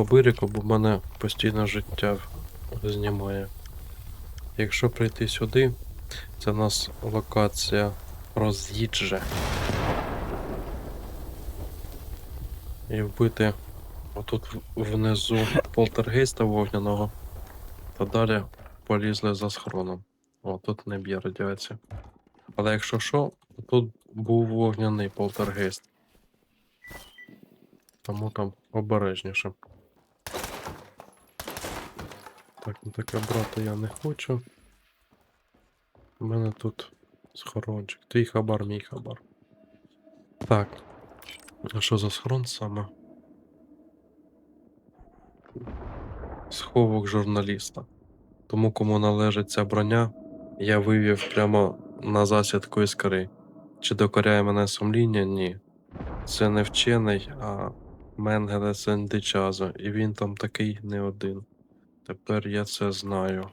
по берегу, бо мене постійно життя знімає. Якщо прийти сюди, це у нас локація роз'їдже. І вбити отут внизу полтергейста вогняного, то далі полізли за схроном. О, тут не б'є радіація. Але якщо що, тут був вогняний полтергейст. Тому там обережніше. Так, ну таке брати я не хочу. У мене тут схорончик. Твій хабар, мій хабар. Так. А що за схорон саме? Сховок журналіста. Тому, кому належить ця броня, я вивів прямо на засідку іскри. Чи докоряє мене сумління? Ні. Це не вчений, а Менгеле Сендичазо, і він там такий не один. Тепер я це знаю.